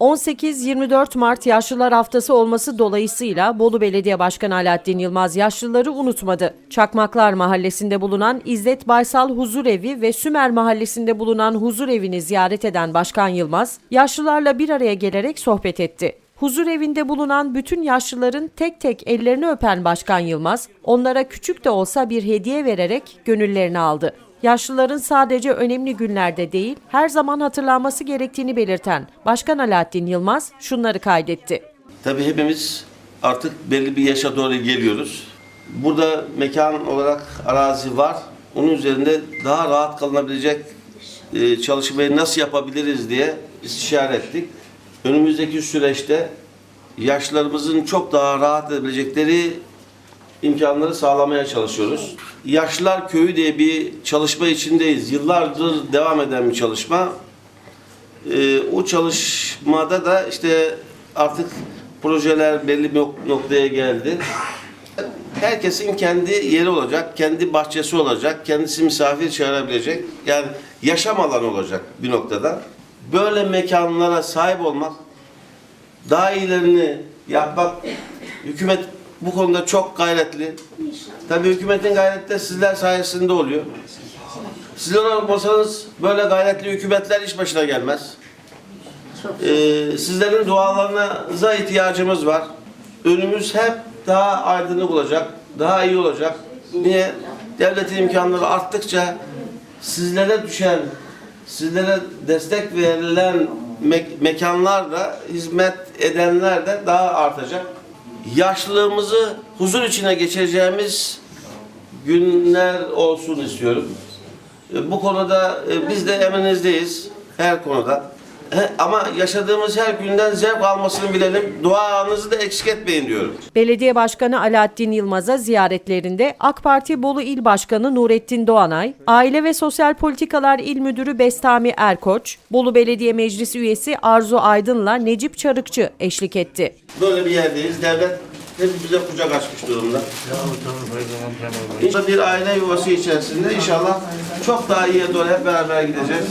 18-24 Mart Yaşlılar Haftası olması dolayısıyla Bolu Belediye Başkanı Alaaddin Yılmaz yaşlıları unutmadı. Çakmaklar Mahallesi'nde bulunan İzzet Baysal Huzurevi ve Sümer Mahallesi'nde bulunan Huzurevini ziyaret eden Başkan Yılmaz, yaşlılarla bir araya gelerek sohbet etti. Huzur evinde bulunan bütün yaşlıların tek tek ellerini öpen Başkan Yılmaz, onlara küçük de olsa bir hediye vererek gönüllerini aldı. Yaşlıların sadece önemli günlerde değil, her zaman hatırlanması gerektiğini belirten Başkan Alaaddin Yılmaz şunları kaydetti. Tabii hepimiz artık belli bir yaşa doğru geliyoruz. Burada mekan olarak arazi var. Onun üzerinde daha rahat kalınabilecek e, çalışmayı nasıl yapabiliriz diye istişare ettik. Önümüzdeki süreçte yaşlılarımızın çok daha rahat edebilecekleri imkanları sağlamaya çalışıyoruz. Yaşlılar Köyü diye bir çalışma içindeyiz. Yıllardır devam eden bir çalışma. Ee, o çalışmada da işte artık projeler belli bir nok- noktaya geldi. Herkesin kendi yeri olacak, kendi bahçesi olacak, kendisi misafir çağırabilecek. Yani yaşam alanı olacak bir noktada. Böyle mekanlara sahip olmak, daha iyilerini yapmak, hükümet bu konuda çok gayretli. Tabii hükümetin gayreti de sizler sayesinde oluyor. Sizler olmasanız böyle gayretli hükümetler iş başına gelmez. Ee, sizlerin dualarınıza ihtiyacımız var. Önümüz hep daha aydınlık olacak, daha iyi olacak. Niye? Devletin imkanları arttıkça sizlere düşen, sizlere destek verilen me- mekanlar da, hizmet edenler de daha artacak. Yaşlılığımızı huzur içine geçireceğimiz günler olsun istiyorum. E, Bu konuda e, biz de eminizdeyiz her konuda. He, Ama yaşadığımız her günden zevk almasını bilelim. Duanızı da eksik etmeyin diyorum. Belediye Başkanı Alaaddin Yılmaz'a ziyaretlerinde AK Parti Bolu İl Başkanı Nurettin Doğanay, Aile ve Sosyal Politikalar İl Müdürü Bestami Erkoç, Bolu Belediye Meclisi üyesi Arzu Aydın'la Necip Çarıkçı eşlik etti. Böyle bir yerdeyiz. Devlet hepimize kucak açmış durumda. İnşallah bir aile yuvası içerisinde inşallah çok daha iyiye doğru hep beraber gideceğiz.